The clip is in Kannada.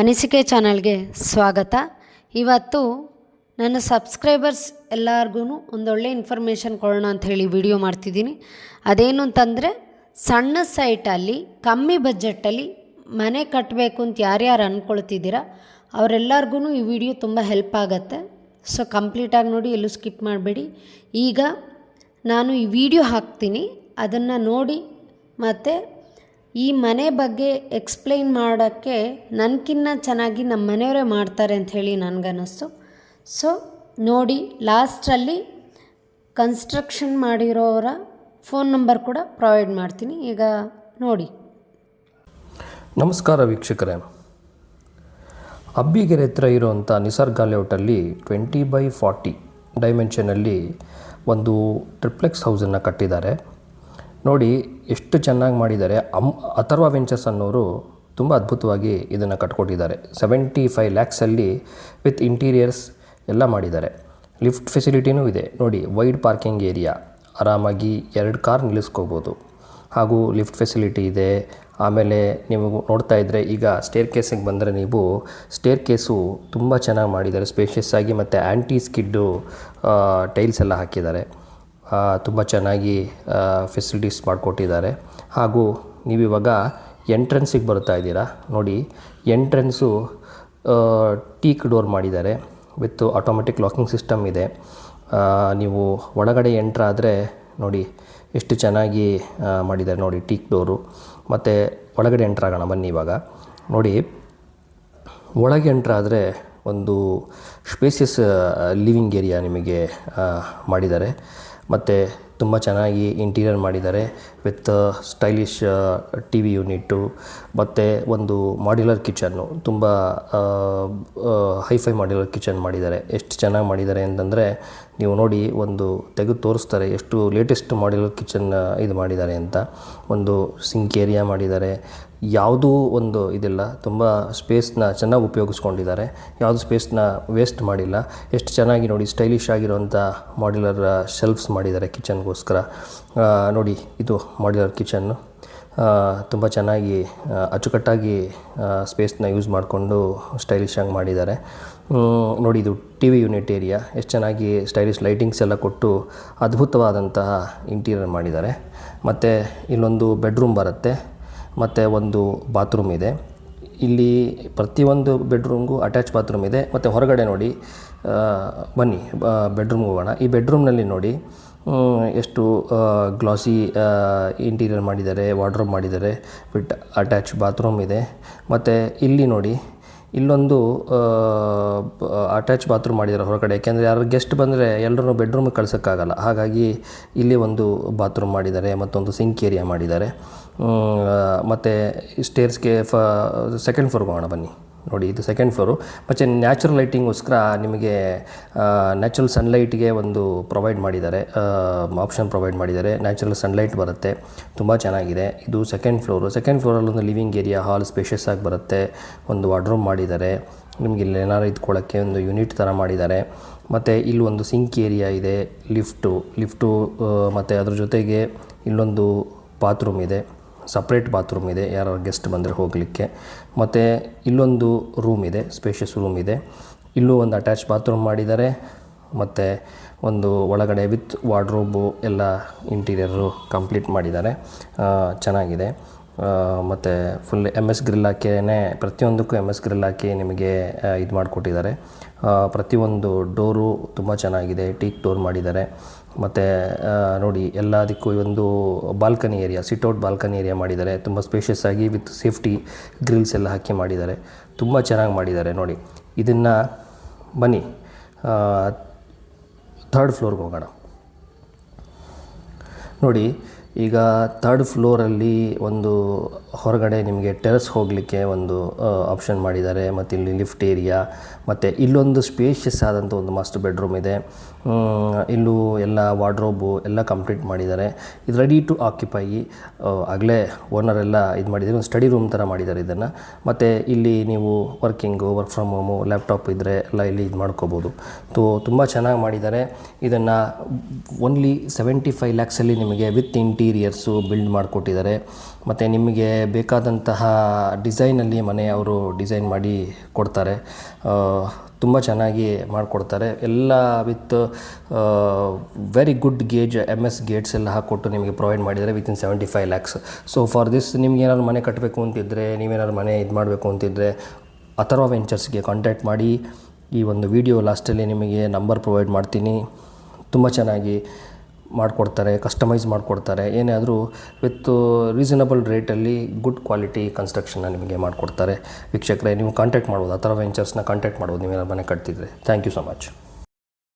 ಅನಿಸಿಕೆ ಚಾನಲ್ಗೆ ಸ್ವಾಗತ. ಇವತ್ತು ನನ್ನ ಸಬ್ಸ್ಕ್ರೈಬರ್ಸ್ ಎಲ್ಲರಿಗೂ ಒಂದೊಳ್ಳೆ ಇನ್ಫಾರ್ಮೇಷನ್ ಕೊಡೋಣ ಅಂತ ಹೇಳಿ ವಿಡಿಯೋ ಮಾಡ್ತಿದ್ದೀನಿ. ಅದೇನು ಅಂತಂದರೆ, ಸಣ್ಣ ಸೈಟಲ್ಲಿ, ಕಮ್ಮಿ ಬಜೆಟಲ್ಲಿ ಮನೆ ಕಟ್ಟಬೇಕು ಅಂತ ಯಾರ್ಯಾರು ಅಂದ್ಕೊಳ್ತಿದ್ದೀರಾ ಅವರೆಲ್ಲರಿಗೂ ಈ ವಿಡಿಯೋ ತುಂಬ ಹೆಲ್ಪ್ ಆಗುತ್ತೆ. ಸೊ, ಕಂಪ್ಲೀಟಾಗಿ ನೋಡಿ, ಎಲ್ಲೂ ಸ್ಕಿಪ್ ಮಾಡಬೇಡಿ. ಈಗ ನಾನು ಈ ವಿಡಿಯೋ ಹಾಕ್ತೀನಿ. ಅದನ್ನು ನೋಡಿ ಮತ್ತು ಈ ಮನೆ ಬಗ್ಗೆ ಎಕ್ಸ್ಪ್ಲೈನ್ ಮಾಡೋಕ್ಕೆ ನನಗಿನ್ನ ಚೆನ್ನಾಗಿ ನಮ್ಮ ಮನೆಯವರೇ ಮಾಡ್ತಾರೆ ಅಂತ ಹೇಳಿ ನನಗನ್ನಿಸ್ತು. ಸೊ ನೋಡಿ ಲಾಸ್ಟಲ್ಲಿ ಕನ್ಸ್ಟ್ರಕ್ಷನ್ ಮಾಡಿರೋರ ಫೋನ್ ನಂಬರ್ ಕೂಡ ಪ್ರೊವೈಡ್ ಮಾಡ್ತೀನಿ. ಈಗ ನೋಡಿ. ನಮಸ್ಕಾರ ವೀಕ್ಷಕರೇ. ಅಬ್ಬಿಗೆರೆ ಹತ್ರ ಇರುವಂಥ ನಿಸರ್ಗ ಲೇಔಟಲ್ಲಿ ಟ್ವೆಂಟಿ ಬೈ ಫಾರ್ಟಿ ಡೈಮೆನ್ಷನಲ್ಲಿ ಒಂದು ಟ್ರಿಪ್ಲೆಕ್ಸ್ ಹೌಸನ್ನು ಕಟ್ಟಿದ್ದಾರೆ. ನೋಡಿ ಎಷ್ಟು ಚೆನ್ನಾಗಿ ಮಾಡಿದ್ದಾರೆ. ಅಮ್, ಅಥರ್ವ ವೆಂಚರ್ಸ್ ಅನ್ನೋರು ತುಂಬ ಅದ್ಭುತವಾಗಿ ಇದನ್ನು ಕಟ್ಕೊಟ್ಟಿದ್ದಾರೆ. ಸೆವೆಂಟಿ ಫೈವ್ ಲ್ಯಾಕ್ಸಲ್ಲಿ ವಿತ್ ಇಂಟೀರಿಯರ್ಸ್ ಎಲ್ಲ ಮಾಡಿದ್ದಾರೆ. ಲಿಫ್ಟ್ ಫೆಸಿಲಿಟಿನೂ ಇದೆ. ನೋಡಿ ವೈಡ್ ಪಾರ್ಕಿಂಗ್ ಏರಿಯಾ ಆರಾಮಾಗಿ ಎರಡು ಕಾರ್ ನಿಲ್ಲಿಸ್ಕೋಬೋದು. ಹಾಗೂ ಲಿಫ್ಟ್ ಫೆಸಿಲಿಟಿ ಇದೆ. ಆಮೇಲೆ ನೀವು ನೋಡ್ತಾ ಇದ್ದರೆ ಈಗ ಸ್ಟೇರ್ ಕೇಸಿಗೆ ಬಂದರೆ ನೀವು ಸ್ಟೇರ್ ಕೇಸು ತುಂಬ ಚೆನ್ನಾಗಿ ಮಾಡಿದ್ದಾರೆ. ಸ್ಪೇಷಿಯಸ್ ಆಗಿ ಮತ್ತು ಆ್ಯಂಟಿ ಸ್ಕಿಡ್ಡು ಟೈಲ್ಸ್ ಎಲ್ಲ ಹಾಕಿದ್ದಾರೆ. ತುಂಬ ಚೆನ್ನಾಗಿ ಫೆಸಿಲಿಟೀಸ್ ಮಾಡಿಕೊಟ್ಟಿದ್ದಾರೆ. ಹಾಗೂ ನೀವಿವಾಗ ಎಂಟ್ರೆನ್ಸಿಗೆ ಬರ್ತಾ ಇದ್ದೀರಾ? ನೋಡಿ ಎಂಟ್ರೆನ್ಸು ಟೀಕ್ ಡೋರ್ ಮಾಡಿದ್ದಾರೆ. ವಿತ್ ಆಟೋಮೆಟಿಕ್ ಲಾಕಿಂಗ್ ಸಿಸ್ಟಮ್ ಇದೆ. ನೀವು ಒಳಗಡೆ ಎಂಟ್ರಾದರೆ ನೋಡಿ, ಎಷ್ಟು ಚೆನ್ನಾಗಿ ಮಾಡಿದ್ದಾರೆ ನೋಡಿ ಟೀಕ್ ಡೋರು ಮತ್ತು ಒಳಗಡೆ ಎಂಟ್ರ್ ಆಗೋಣ, ಬನ್ನಿ ಇವಾಗ. ನೋಡಿ, ಒಳಗೆ ಎಂಟ್ರಾದರೆ ಒಂದು ಸ್ಪೇಸಿಯಸ್ ಲಿವಿಂಗ್ ಏರಿಯಾ ನಿಮಗೆ ಮಾಡಿದ್ದಾರೆ. ಮತ್ತು ತುಂಬ ಚೆನ್ನಾಗಿ ಇಂಟೀರಿಯರ್ ಮಾಡಿದ್ದಾರೆ with stylish T V unit ಮತ್ತು ಒಂದು ಮಾಡ್ಯುಲರ್ ಕಿಚನ್ನು ತುಂಬ ಹೈಫೈ ಮಾಡ್ಯುಲರ್ ಕಿಚನ್ ಮಾಡಿದ್ದಾರೆ. ಎಷ್ಟು ಚೆನ್ನಾಗಿ ಮಾಡಿದ್ದಾರೆ ಅಂತಂದರೆ ನೀವು ನೋಡಿ ಒಂದು ತೆಗೆದು ತೋರಿಸ್ತಾರೆ ಎಷ್ಟು ಲೇಟೆಸ್ಟ್ ಮಾಡ್ಯುಲರ್ ಕಿಚನ್ ಇದು ಮಾಡಿದ್ದಾರೆ ಅಂತ. ಒಂದು ಸಿಂಕ್ ಏರಿಯಾ ಮಾಡಿದ್ದಾರೆ ಯಾವುದೂ ಒಂದು ಇದಿಲ್ಲ. ತುಂಬ ಸ್ಪೇಸ್ನ ಚೆನ್ನಾಗಿ ಉಪಯೋಗಿಸ್ಕೊಂಡಿದ್ದಾರೆ. ಯಾವುದು ಸ್ಪೇಸ್ನ ವೇಸ್ಟ್ ಮಾಡಿಲ್ಲ. ಎಷ್ಟು ಚೆನ್ನಾಗಿ ನೋಡಿ ಸ್ಟೈಲಿಶ್ ಆಗಿರುವಂಥ ಮಾಡ್ಯುಲರ್ ಶೆಲ್ಫ್ಸ್ ಮಾಡಿದ್ದಾರೆ ಕಿಚನ್ಗೋಸ್ಕರ ನೋಡಿ ಇದು ಮಾಡ್ಯುಲರ್ ಕಿಚನ್ನು ತುಂಬ ಚೆನ್ನಾಗಿ ಅಚ್ಚುಕಟ್ಟಾಗಿ ಸ್ಪೇಸ್ನ ಯೂಸ್ ಮಾಡಿಕೊಂಡು ಸ್ಟೈಲಿಶ್ ಆಗಿ ಮಾಡಿದ್ದಾರೆ. ನೋಡಿ ಇದು ಟಿ ವಿ ಯೂನಿಟ್ ಏರಿಯಾ ಎಷ್ಟು ಚೆನ್ನಾಗಿ ಸ್ಟೈಲಿಶ್ ಲೈಟಿಂಗ್ಸ್ ಎಲ್ಲ ಕೊಟ್ಟು ಅದ್ಭುತವಾದಂತಹ ಇಂಟೀರಿಯರ್ ಮಾಡಿದ್ದಾರೆ. ಮತ್ತು ಇಲ್ಲೊಂದು ಬೆಡ್ರೂಮ್ ಬರುತ್ತೆ. ಮತ್ತು ಒಂದು ಬಾತ್ರೂಮ್ ಇದೆ. ಇಲ್ಲಿ ಪ್ರತಿಯೊಂದು ಬೆಡ್ರೂಮ್ಗೂ ಅಟ್ಯಾಚ್ ಬಾತ್ರೂಮ್ ಇದೆ. ಮತ್ತು ಹೊರಗಡೆ ನೋಡಿ ಬನ್ನಿ ಬೆಡ್ರೂಮ್ಗೆ ಹೋಗೋಣ. ಈ ಬೆಡ್ರೂಮ್ನಲ್ಲಿ ನೋಡಿ ಎಷ್ಟು ಗ್ಲಾಸಿ ಇಂಟೀರಿಯರ್ ಮಾಡಿದ್ದಾರೆ ವಾರ್ಡ್ರೋಬ್ ಮಾಡಿದ್ದಾರೆ. ವಿಟ್ ಅಟ್ಯಾಚ್ ಬಾತ್ರೂಮ್ ಇದೆ. ಮತ್ತು ಇಲ್ಲಿ ನೋಡಿ ಇಲ್ಲೊಂದು ಅಟ್ಯಾಚ್ ಬಾತ್ರೂಮ್ ಮಾಡಿದ್ದಾರೆ ಹೊರಗಡೆ. ಯಾಕೆಂದರೆ ಯಾರು ಗೆಸ್ಟ್ ಬಂದರೆ ಎಲ್ಲರೂ ಬೆಡ್ರೂಮಿಗೆ ಕಳ್ಸೋಕ್ಕಾಗಲ್ಲ. ಹಾಗಾಗಿ ಇಲ್ಲಿ ಒಂದು ಬಾತ್ರೂಮ್ ಮಾಡಿದ್ದಾರೆ, ಮತ್ತೊಂದು ಸಿಂಕ್ ಏರಿಯಾ ಮಾಡಿದ್ದಾರೆ. ಮತ್ತು ಸ್ಟೇರ್ಸ್ಗೆ ಫ ಸೆಕೆಂಡ್ ಫ್ಲೋರ್ಗೆ ಹೋಗೋಣ ಬನ್ನಿ. ನೋಡಿ, ಇದು ಸೆಕೆಂಡ್ ಫ್ಲೋರು ಮತ್ತು ನ್ಯಾಚುರಲ್ ಲೈಟಿಂಗೋಸ್ಕರ ನಿಮಗೆ ನ್ಯಾಚುರಲ್ ಸನ್ಲೈಟ್ಗೆ ಒಂದು ಪ್ರೊವೈಡ್ ಮಾಡಿದ್ದಾರೆ. ಆಪ್ಷನ್ ಪ್ರೊವೈಡ್ ಮಾಡಿದ್ದಾರೆ. ನ್ಯಾಚುರಲ್ ಸನ್ಲೈಟ್ ಬರುತ್ತೆ. ತುಂಬ ಚೆನ್ನಾಗಿದೆ. ಇದು ಸೆಕೆಂಡ್ ಫ್ಲೋರು ಸೆಕೆಂಡ್ ಫ್ಲೋರಲ್ಲಿ ಒಂದು ಲಿವಿಂಗ್ ಏರಿಯಾ ಹಾಲ್ ಸ್ಪೇಷಿಯಸ್ ಆಗಿ ಬರುತ್ತೆ. ಒಂದು ವಾರ್ಡ್ರೂಮ್ ಮಾಡಿದ್ದಾರೆ. ನಿಮಗೆ ಇಲ್ಲಿ ಏನಾರು ಇದ್ಕೊಳ್ಳೋಕ್ಕೆ ಒಂದು ಯೂನಿಟ್ ಥರ ಮಾಡಿದ್ದಾರೆ. ಮತ್ತು ಇಲ್ಲಿ ಒಂದು ಸಿಂಕ್ ಏರಿಯಾ ಇದೆ ಲಿಫ್ಟು ಲಿಫ್ಟು ಮತ್ತು ಅದ್ರ ಜೊತೆಗೆ ಇಲ್ಲೊಂದು ಬಾತ್ರೂಮ್ ಇದೆ. ಸಪ್ರೇಟ್ ಬಾತ್ರೂಮ್ ಇದೆ, ಯಾರು ಗೆಸ್ಟ್ ಬಂದರೆ ಹೋಗಲಿಕ್ಕೆ. ಮತ್ತು ಇಲ್ಲೊಂದು ರೂಮ್ ಇದೆ ಸ್ಪೇಷಿಯಸ್ ರೂಮ್ ಇದೆ. ಇಲ್ಲೂ ಒಂದು ಅಟ್ಯಾಚ್ ಬಾತ್ರೂಮ್ ಮಾಡಿದ್ದಾರೆ. ಮತ್ತು ಒಂದು ಒಳಗಡೆ ವಿತ್ ವಾರ್ಡ್ರೋಬು ಎಲ್ಲ ಇಂಟೀರಿಯರು ಕಂಪ್ಲೀಟ್ ಮಾಡಿದ್ದಾರೆ. ಚೆನ್ನಾಗಿದೆ. ಮತ್ತು ಫುಲ್ ಎಂ ಎಸ್ ಗ್ರಿಲ್ ಹಾಕಿಯೇ ಪ್ರತಿಯೊಂದಕ್ಕೂ ಎಂ ಎಸ್ ಗ್ರಿಲ್ ಹಾಕಿ ನಿಮಗೆ ಇದು ಮಾಡಿಕೊಟ್ಟಿದ್ದಾರೆ. ಪ್ರತಿಯೊಂದು ಡೋರು ತುಂಬ ಚೆನ್ನಾಗಿದೆ ಟೀಕ್ ಡೋರ್ ಮಾಡಿದ್ದಾರೆ. ಮತ್ತು ನೋಡಿ, ಎಲ್ಲದಕ್ಕೂ ಒಂದು balcony area sitout balcony area ಮಾಡಿದ್ದಾರೆ. ತುಂಬ ಸ್ಪೇಷಿಯಸ್ ಆಗಿ ವಿತ್ ಸೇಫ್ಟಿ ಗ್ರಿಲ್ಸ್ ಎಲ್ಲ ಹಾಕಿ ಮಾಡಿದ್ದಾರೆ. ತುಂಬ ಚೆನ್ನಾಗಿ ಮಾಡಿದ್ದಾರೆ, ನೋಡಿ. ಇದನ್ನು ಬನ್ನಿ ಥರ್ಡ್ ಫ್ಲೋರ್ಗೆ ಹೋಗೋಣ. ನೋಡಿ ಈಗ ಥರ್ಡ್ ಫ್ಲೋರಲ್ಲಿ ಒಂದು ಹೊರಗಡೆ ನಿಮಗೆ ಟೆರೆಸ್ ಹೋಗಲಿಕ್ಕೆ ಒಂದು ಆಪ್ಷನ್ ಮಾಡಿದ್ದಾರೆ. ಮತ್ತು ಇಲ್ಲಿ ಲಿಫ್ಟ್ ಏರಿಯಾ ಮತ್ತು ಇಲ್ಲೊಂದು ಸ್ಪೇಷಿಯಸ್ ಆದಂಥ ಒಂದು ಮಾಸ್ಟರ್ ಬೆಡ್ರೂಮ್ ಇದೆ. ಇಲ್ಲೂ ಎಲ್ಲ ವಾರ್ಡ್ರೋಬು ಎಲ್ಲ ಕಂಪ್ಲೀಟ್ ಮಾಡಿದ್ದಾರೆ. ಇದು ರೆಡಿ ಟು ಆಕ್ಯುಪೈ ಆಗಲೇ ಓನರ್ ಎಲ್ಲ ಇದು ಮಾಡಿದ್ದಾರೆ. ಒಂದು ಸ್ಟಡಿ ರೂಮ್ ಥರ ಮಾಡಿದ್ದಾರೆ ಇದನ್ನು. ಮತ್ತು ಇಲ್ಲಿ ನೀವು working work from home laptop ಇದ್ದರೆ ಎಲ್ಲ ಇಲ್ಲಿ ಇದು ಮಾಡ್ಕೋಬೋದು. ತೋ ತುಂಬ ಚೆನ್ನಾಗಿ ಮಾಡಿದ್ದಾರೆ. ಇದನ್ನು ಓನ್ಲಿ ಸೆವೆಂಟಿ ಫೈವ್ ಲ್ಯಾಕ್ಸಲ್ಲಿ ನಿಮಗೆ ವಿತ್ ಇಂಟೀರಿಯರ್ ಇಂಟೀರಿಯರ್ಸು ಬಿಲ್ಡ್ ಮಾಡಿಕೊಟ್ಟಿದ್ದಾರೆ. ಮತ್ತು ನಿಮಗೆ ಬೇಕಾದಂತಹ ಡಿಸೈನಲ್ಲಿ ಮನೆ ಅವರು ಡಿಸೈನ್ ಮಾಡಿ ಕೊಡ್ತಾರೆ. ತುಂಬ ಚೆನ್ನಾಗಿ ಮಾಡಿಕೊಡ್ತಾರೆ. ಎಲ್ಲ with very good gauge M S gates ಎಲ್ಲ ಹಾಕ್ಕೊಟ್ಟು ನಿಮಗೆ ಪ್ರೊವೈಡ್ ಮಾಡಿದರೆ within seventy five lakhs so for this ನಿಮ್ಗೆ ಏನಾದ್ರು ಮನೆ ಕಟ್ಟಬೇಕು ಅಂತಿದ್ದರೆ ನೀವೇನಾದ್ರು ಮನೆ ಇದು ಮಾಡಬೇಕು ಅಂತಿದ್ದರೆ ಅಥರ್ವ ವೆಂಚರ್ಸ್ಗೆ ಕಾಂಟ್ಯಾಕ್ಟ್ ಮಾಡಿ. ಈ ಒಂದು ವಿಡಿಯೋ ಲಾಸ್ಟಲ್ಲಿ ನಿಮಗೆ ನಂಬರ್ ಪ್ರೊವೈಡ್ ಮಾಡ್ತೀನಿ. ತುಂಬ ಚೆನ್ನಾಗಿ. ಮಾಡಿಕೊಡ್ತಾರೆ ಕಸ್ಟಮೈಸ್ ಮಾಡಿಕೊಡ್ತಾರೆ, ಏನೇ ಆದರೂ ವಿತ್ ರೀಸನಬಲ್ ರೇಟಲ್ಲಿ ಗುಡ್ ಕ್ವಾಲಿಟಿ ಕನ್ಸ್ಟ್ರಕ್ಷನ್ನ ನಿಮಗೆ ಮಾಡಿಕೊಡ್ತಾರೆ. ವೀಕ್ಷಕರೇ, ನೀವು ಕಾಂಟ್ಯಾಕ್ಟ್ ಮಾಡ್ಬೋದು, ಆ ಥರ ವೆಂಚರ್ಸ್ನ ಕಾಂಟ್ಯಾಕ್ಟ್ ಮಾಡ್ಬೋದು ನೀವೇನಾದ್ರು ಮನೆ ಕಟ್ತಿದ್ರೆ. Thank you so much